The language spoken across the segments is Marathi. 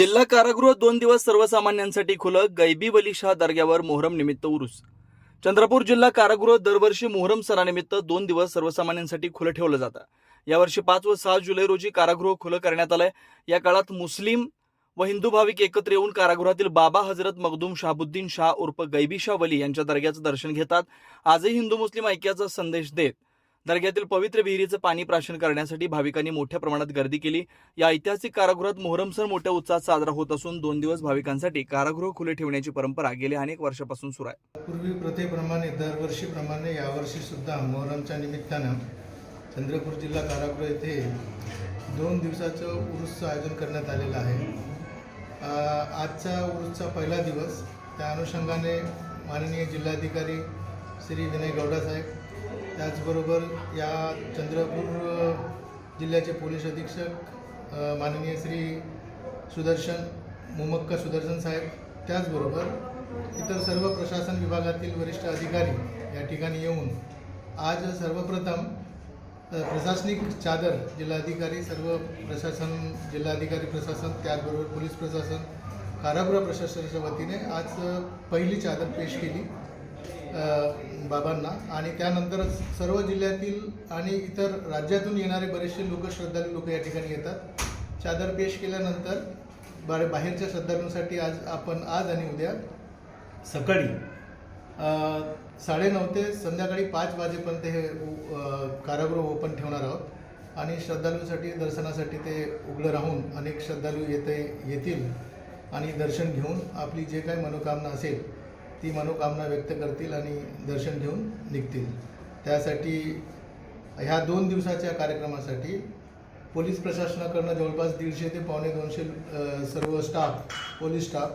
जिल्हा कारागृह दोन दिवस सर्वसामान्यांसाठी खुलं गैबी वलीशाह दर्ग्यावर मोहरम निमित्त उरूस. चंद्रपूर जिल्हा कारागृह दरवर्षी मोहरम सणानिमित्त दोन दिवस सर्वसामान्यांसाठी खुलं ठेवलं जातं. यावर्षी पाच व सहा जुलै रोजी कारागृह खुलं करण्यात आलंय. या काळात मुस्लिम व हिंदू भाविक एकत्र येऊन कारागृहातील बाबा हजरत मखदूम शाहबुद्दीन शाह उर्फ गैबी शाह वली यांच्या दर्ग्याचं दर्शन घेतात. आजही हिंदू मुस्लिम ऐक्याचा संदेश देत दर्ग्यातील पवित्र विहिरीचं पाणी प्राशन करण्यासाठी भाविकांनी मोठ्या प्रमाणात गर्दी केली. या ऐतिहासिक कारागृहात मोहरम सण मोठ्या उत्साहात साजरा होत असून दोन दिवस भाविकांसाठी कारागृह खुले ठेवण्याची परंपरा गेल्या अनेक वर्षापासून सुरू आहे. पूर्वी प्रथेप्रमाणे दरवर्षीप्रमाणे यावर्षी सुद्धा मोहरमच्या निमित्तानं चंद्रपूर जिल्हा कारागृह येथे दोन दिवसाचं उरूसचं आयोजन करण्यात आलेलं आहे. आजचा उरूसचा पहिला दिवस. त्या अनुषंगाने माननीय जिल्हाधिकारी श्री विनय गौडा साहेब त्याचबरोबर या चंद्रपूर जिल्ह्याचे पोलीस अधीक्षक माननीय श्री सुदर्शन मोमक्का सुदर्शन साहेब त्याचबरोबर इतर सर्व प्रशासन विभागातील वरिष्ठ अधिकारी या ठिकाणी येऊन आज सर्वप्रथम प्रशासनिक चादर जिल्हाधिकारी सर्व प्रशासन जिल्हाधिकारी प्रशासन त्याचबरोबर पोलीस प्रशासन कारागृह प्रशासनाच्या वतीने आज पहिली चादर पेश केली. बाबांना. आणि त्यानंतरच सर्व जिल्ह्यातील आणि इतर राज्यातून येणारे बरेचसे लोक श्रद्धाळू लोक या ठिकाणी येतात. चादर पेश केल्यानंतर बा बाहेरच्या श्रद्धाळूंसाठी आज आपण आज आणि उद्या सकाळी साडेनऊ ते संध्याकाळी पाच वाजेपर्यंत हे कारागृह ओपन ठेवणार आहोत. आणि श्रद्धाळूंसाठी दर्शनासाठी ते उघडं राहून अनेक श्रद्धाळू येते येतील आणि दर्शन घेऊन आपली जे काही मनोकामना असेल ती मनोकामना व्यक्त करतील आणि दर्शन घेऊन निघतील. त्यासाठी ह्या दोन दिवसाच्या कार्यक्रमासाठी पोलीस प्रशासनाकडनं जवळपास दीडशे ते पावणे दोनशे सर्व स्टाफ पोलीस स्टाफ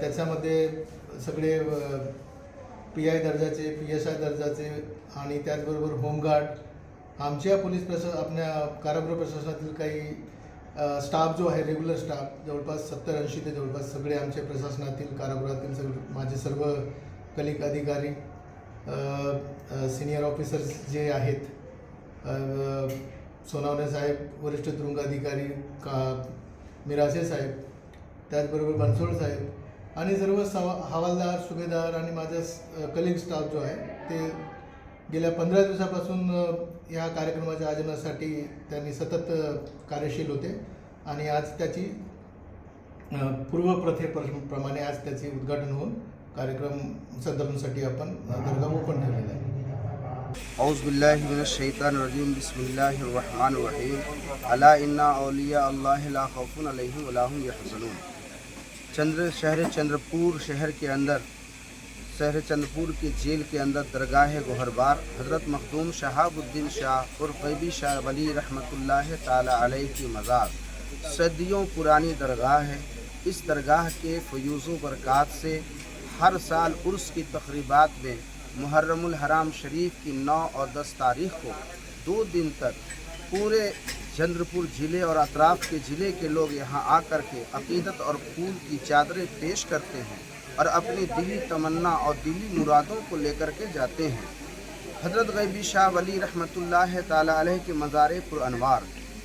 त्याच्यामध्ये सगळे पी आय दर्जाचे पी एस आय दर्जाचे आणि त्याचबरोबर होमगार्ड आमच्या पोलीस प्रशा आपल्या कारागृह प्रशासनातील काही स्टाफ जो आहे रेग्युलर स्टाफ जवळपास सत्तर ऐंशी ते जवळपास सगळे आमचे प्रशासनातील कारागृहातील सगळे माझे सर्व कलिक अधिकारी सिनियर ऑफिसर्स जे आहेत सोनावणे साहेब वरिष्ठ तुरुंग अधिकारी का मिरासे साहेब त्याचबरोबर बनसोड साहेब आणि सर्व सवा हवालदार सुभेदार आणि माझा कलिग स्टाफ जो आहे ते गेल्या पंधरा दिवसापासून या कार्यक्रमाच्या आयोजनासाठी त्यांनी सतत कार्यशील होते आणि आज त्याची पूर्वप्रथेप्रमाणे आज त्याचे उद्घाटन होऊन कार्यक्रम सदरूंसाठी आपण दर्गा ओपन ठेवलेला आहे. औज़बिल्लिमिनशैतानरजीम बिस्मिल्लाहिर्रहमानिर्रहीम। अला इन्ना औलिया अल्लाह لا خوف عليهم ولا هم يحزنون चंद्र शहर चंद्रपुर शहर के अंदर शहर चंद्रपुर की जेल के अंदर दरगाह गोहरबार हज़रत मखदूम शहाबुद्दीन शाह और गैबी शाह वली रहमतुल्लाह ताला अलैह की मज़ार सदियों पुरानी दरगाह है इस दरगाह के फयूज़ बरक़ात से हर साल उर्स की तकरीबात में मुहर्रमुल हराम शरीफ की 9 और 10 तारीख को दो दिन तक पूरे चंद्रपुर ज़िले और अतराफ़ के ज़िले के लोग यहाँ आकर के اور اپنی دلی تمنا اور دلی مرادوں کو لے کر کے جاتے ہیں۔ حضرت غیبی شاہ ولی رحمۃ اللہ تعالیٰ علیہ کے مزار پرانوار۔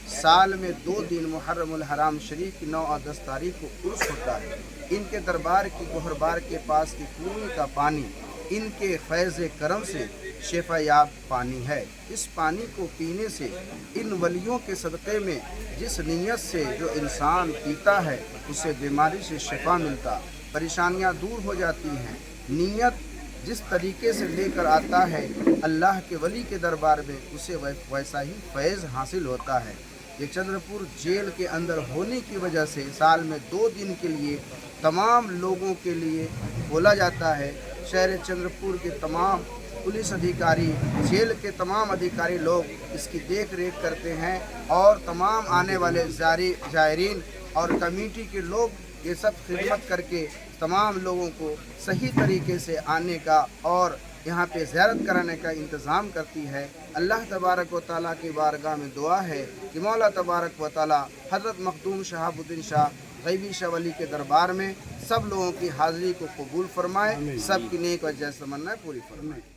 سال میں دو دن محرم الحرام شریف کی نو اور دس تاریخ کو عرس ہوتا ہے۔ ان کے دربار کی گہر بار کے پاس کی کنویں کا پانی، ان کے فیض کرم سے شفا یاب پانی ہے۔ اس پانی کو پینے سے ان ولیوں کے صدقے میں جس نیت سے جو انسان پیتا ہے، اسے بیماری سے شفا ملتا۔ से शिफा मिलता परेशानियां दूर हो जाती हैं नीयत जिस तरीके से लेकर आता है अल्लाह के वली के दरबार में उसे वै- वैसा ही फैज़ हासिल होता है ये चंद्रपुर जेल के अंदर होने की वजह से साल में दो दिन के लिए तमाम लोगों के लिए बोला जाता है शहर चंद्रपुर के तमाम पुलिस अधिकारी जेल के तमाम अधिकारी लोग इसकी देख रेख करते हैं और तमाम आने वाले जारी जायरीन और कमेटी के یہ سب خدمت کر کے تمام لوگوں کو صحیح طریقے سے آنے کا اور یہاں پہ زیارت کرانے کا انتظام کرتی ہے۔ اللہ تبارک و تعالیٰ کی بارگاہ میں دعا ہے کہ مولا تبارک و تعالیٰ حضرت مخدوم شہاب الدین شاہ غیبی شاہ ولی کے دربار میں سب لوگوں کی حاضری کو قبول فرمائے سب کی نیک اور جیسمنائیں پوری فرمائے۔